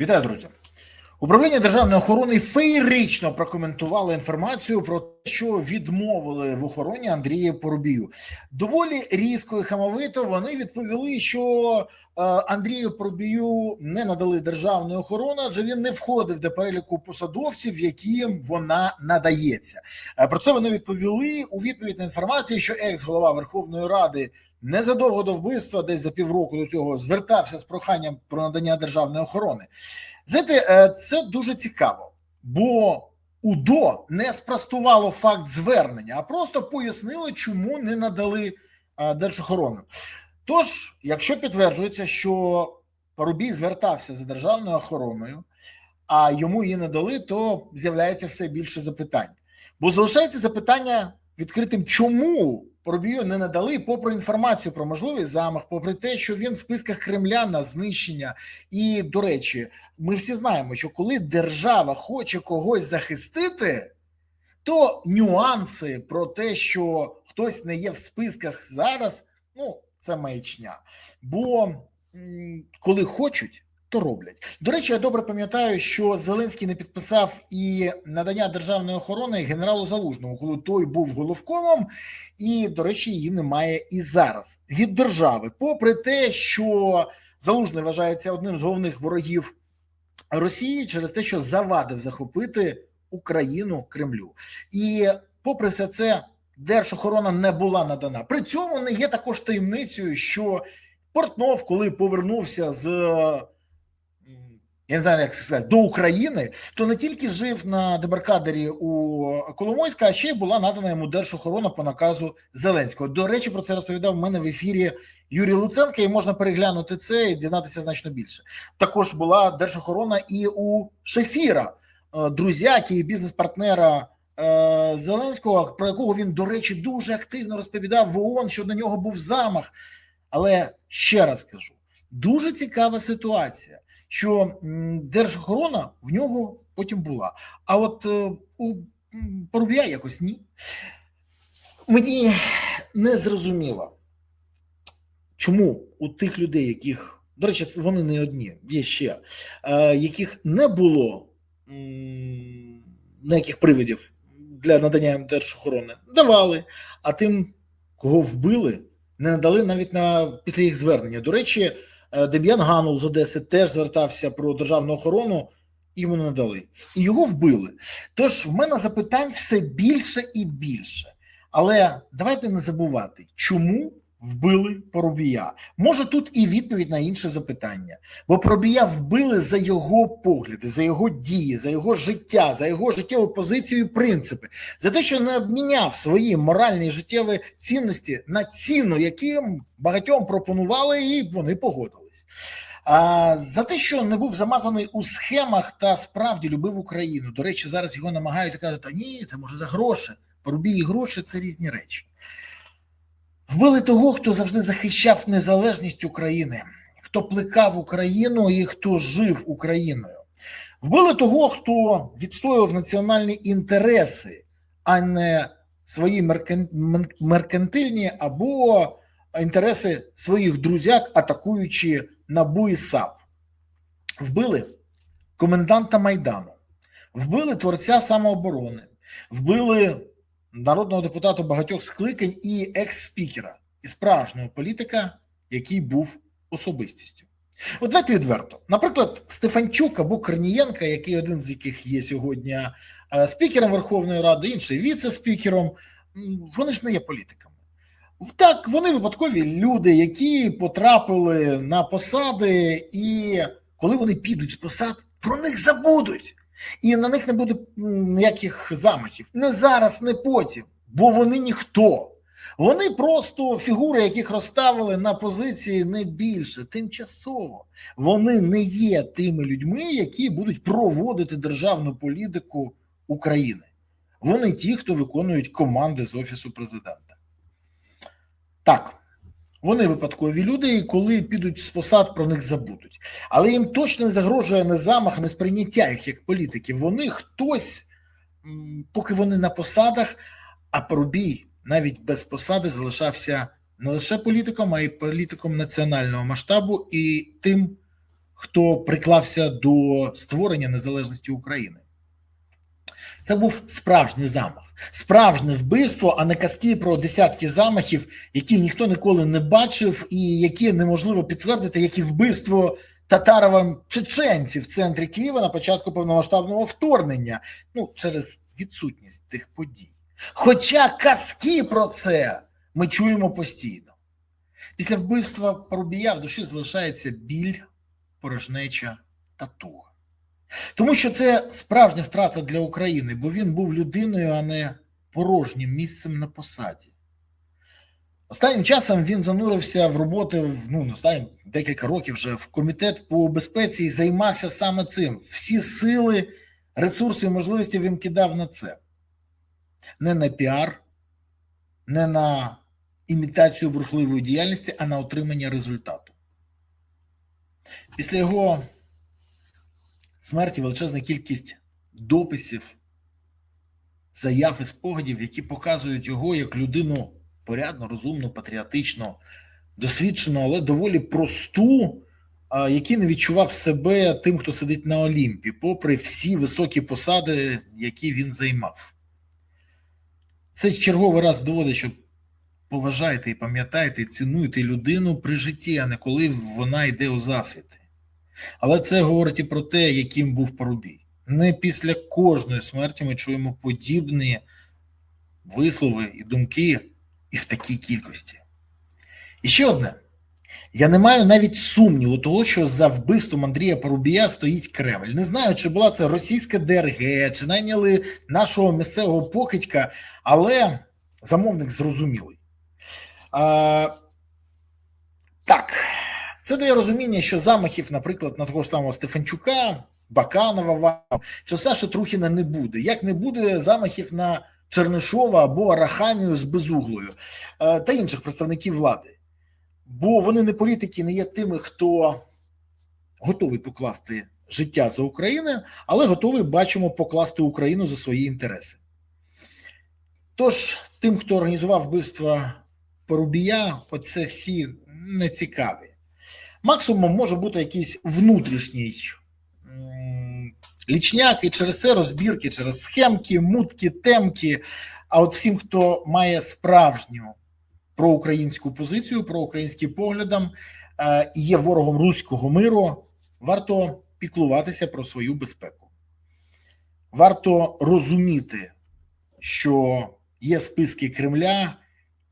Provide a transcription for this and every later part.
Вітаю, друзі. Управління державної охорони феєрично прокоментувало інформацію про те, що відмовили в охороні Андрія Поробію. Доволі різко і хамовито вони відповіли, що е, Андрію Поробію не надали державної охорони, адже він не входив до переліку посадовців, яким вона надається. Е, Про це вони відповіли у відповідь на інформацію, що екс-голова Верховної Ради незадовго до вбивства, десь за півроку до цього, звертався з проханням про надання державної охорони. Знаєте, е, це дуже цікаво, бо УДО не спростувало факт звернення, а просто пояснило, чому не надали е, держохорону. Тож, якщо підтверджується, що Парубій звертався за державною охороною, а йому її не дали, то з'являється все більше запитань. Бо залишається запитання відкритим, чому Парубію не надали, попри інформацію про можливий замах, попри те, що він в списках Кремля на знищення. І до речі, ми всі знаємо, що коли держава хоче когось захистити, то нюанси про те, що хтось не є в списках зараз, ну це маячня. Бо коли хочуть. То роблять до речі, я добре пам'ятаю, що Зеленський не підписав і надання державної охорони генералу Залужному, коли той був головкомом, і до речі, її немає і зараз від держави. Попри те, що Залужний вважається одним з головних ворогів Росії через те, що завадив захопити Україну Кремлю, і попри все це, держохорона не була надана. При цьому не є також таємницею, що Портнов, коли повернувся з я не знаю, як сказати, до України, то не тільки жив на дебаркадері у Коломойська, а ще й була надана йому держохорона по наказу Зеленського. До речі, про це розповідав в мене в ефірі Юрій Луценко, і можна переглянути це і дізнатися значно більше. Також була держохорона і у Шефіра, друзяки і бізнес-партнера. Зеленського, про якого він, до речі, дуже активно розповідав в ООН, що на нього був замах. Але ще раз кажу: дуже цікава ситуація, що держохорона в нього потім була. А от е, у Порубія якось ні. Мені не зрозуміло, чому у тих людей, яких, до речі, вони не одні, є ще, е, яких не було ніяких привидів для надання їм держохорони, давали, а тим, кого вбили, не надали навіть на після їх звернення. До речі, Дем'ян Ганул з Одеси теж звертався про державну охорону, йому не надали. І його вбили. Тож в мене запитань все більше і більше. Але давайте не забувати, чому вбили Поробія. Може тут і відповідь на інше запитання. Бо Поробія вбили за його погляди, за його дії, за його життя, за його життєву позицію і принципи, за те, що не обміняв свої моральні і життєві цінності на ціну, яким багатьом пропонували, і вони погодились. А за те, що не був замазаний у схемах та справді любив Україну. До речі, зараз його намагаються казати, та ні, це може за гроші. Порубій і гроші це різні речі. Вбили того, хто завжди захищав незалежність України, хто плекав Україну і хто жив Україною. Вбили того, хто відстоював національні інтереси, а не свої меркантильні або інтереси своїх друзяк, атакуючи НАБУ і САП. Вбили коменданта Майдану, вбили творця самооборони, вбили народного депутата багатьох скликань і екс-спікера, і справжнього політика, який був особистістю. От давайте відверто. Наприклад, Стефанчук або Корнієнка, який один з яких є сьогодні спікером Верховної Ради, інший віце-спікером, вони ж не є політиками. Так, вони випадкові люди, які потрапили на посади, і коли вони підуть з посад, про них забудуть. І на них не буде ніяких замахів. Не зараз, не потім, бо вони ніхто. Вони просто фігури, яких розставили на позиції не більше, тимчасово. Вони не є тими людьми, які будуть проводити державну політику України. Вони ті, хто виконують команди з Офісу президента. Так. Вони випадкові люди, і коли підуть з посад, про них забудуть. Але їм точно не загрожує не замах, не сприйняття їх як політиків. Вони хтось, поки вони на посадах, а Порубій навіть без посади залишався не лише політиком, а й політиком національного масштабу і тим, хто приклався до створення незалежності України. Це був справжній замах, справжнє вбивство, а не казки про десятки замахів, які ніхто ніколи не бачив, і які неможливо підтвердити, як і вбивство татаровим чеченців в центрі Києва на початку повномасштабного вторгнення, ну через відсутність тих подій. Хоча казки про це ми чуємо постійно. Після вбивства Парубія в душі залишається біль, порожнеча та туга. Тому що це справжня втрата для України, бо він був людиною, а не порожнім місцем на посаді. Останнім часом він занурився в роботи ну, останні декілька років вже в комітет по безпеці і займався саме цим. Всі сили, ресурси і можливості він кидав на це. Не на піар, не на імітацію бурхливої діяльності, а на отримання результату. Після його смерті величезна кількість дописів, заяв і спогадів, які показують його як людину порядно, розумну, патріотичну, досвідчену, але доволі просту, який не відчував себе тим, хто сидить на Олімпі, попри всі високі посади, які він займав. Це черговий раз доводить, що поважайте і пам'ятайте, цінуйте людину при житті, а не коли вона йде у засвіти. Але це говорить і про те, яким був Парубій. Не після кожної смерті ми чуємо подібні вислови і думки і в такій кількості. І ще одне. Я не маю навіть сумніву того, що за вбивством Андрія Парубія стоїть Кремль. Не знаю, чи була це російська ДРГ, чи найняли нашого місцевого покидька, але замовник зрозумілий. А, Так, це дає розуміння, що замахів, наприклад, на того ж самого Стефанчука, Баканова, чи Саша Трухіна не буде. Як не буде замахів на Чернишова або Арахамію з безуглою та інших представників влади. Бо вони не політики, не є тими, хто готовий покласти життя за Україну, але готовий бачимо покласти Україну за свої інтереси. Тож, тим, хто організував вбивство Порубія, оце всі не цікаві. Максимум може бути якийсь внутрішній лічняк, і через це розбірки, через схемки, мутки, темки. А от всім, хто має справжню проукраїнську позицію, проукраїнським поглядам е, і є ворогом руського миру, варто піклуватися про свою безпеку. Варто розуміти, що є списки Кремля,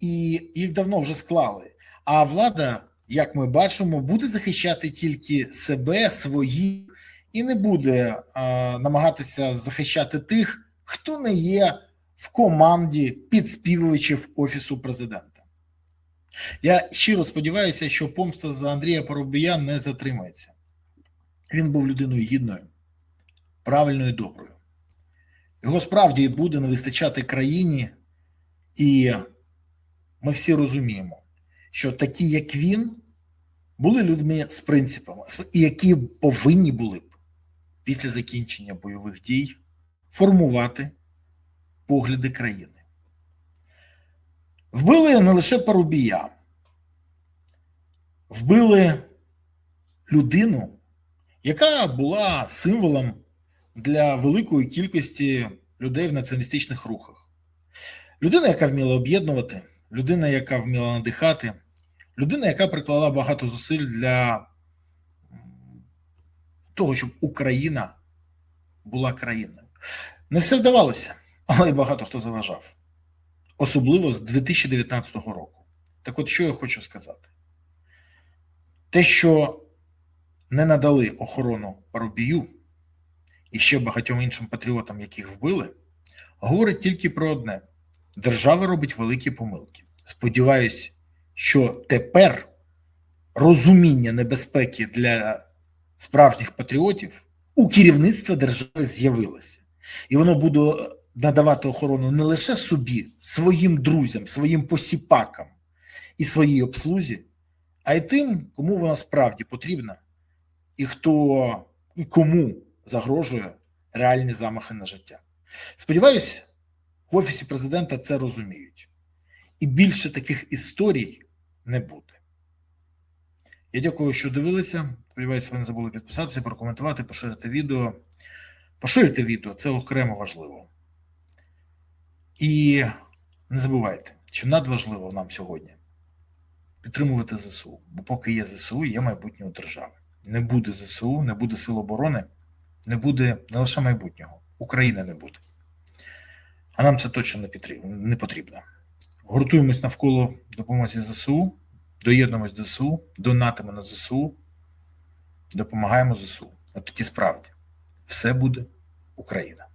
і їх давно вже склали. А влада, як ми бачимо, буде захищати тільки себе, свої і не буде а, намагатися захищати тих, хто не є в команді підспівувачів Офісу президента. Я щиро сподіваюся, що помста за Андрія Поробія не затримається. Він був людиною гідною, правильною і доброю. Його справді буде не вистачати країні, і ми всі розуміємо, що такі, як він, були людьми з принципами, і які повинні були б після закінчення бойових дій формувати погляди країни. Вбили не лише Парубія, вбили людину, яка була символом для великої кількості людей в націоналістичних рухах. Людина, яка вміла об'єднувати, людина, яка вміла надихати, людина, яка приклала багато зусиль для того, щоб Україна була країною. Не все вдавалося, але й багато хто заважав, особливо з 2019 року. Так от, що я хочу сказати? Те, що не надали охорону Парубію і ще багатьом іншим патріотам, яких вбили, говорить тільки про одне: держава робить великі помилки. Сподіваюсь, що тепер розуміння небезпеки для справжніх патріотів у керівництва держави з'явилося, і воно буде надавати охорону не лише собі, своїм друзям, своїм посіпакам і своїй обслузі, а й тим, кому вона справді потрібна, і хто і кому загрожує реальні замахи на життя. Сподіваюсь, в офісі президента це розуміють, і більше таких історій не буде. Я дякую, що дивилися. Сподіваюся, ви не забули підписатися, прокоментувати, поширити відео. Поширити відео це окремо важливо. І не забувайте, що надважливо нам сьогодні підтримувати ЗСУ. Бо поки є ЗСУ, є майбутнє у держави. Не буде ЗСУ, не буде сил оборони, не буде не лише майбутнього, України не буде. А нам це точно. Не потрібно. Гуртуємось навколо допомоги ЗСУ, доєднуємось до ЗСУ, донатимо на ЗСУ, допомагаємо ЗСУ. От тоді справді все буде Україна.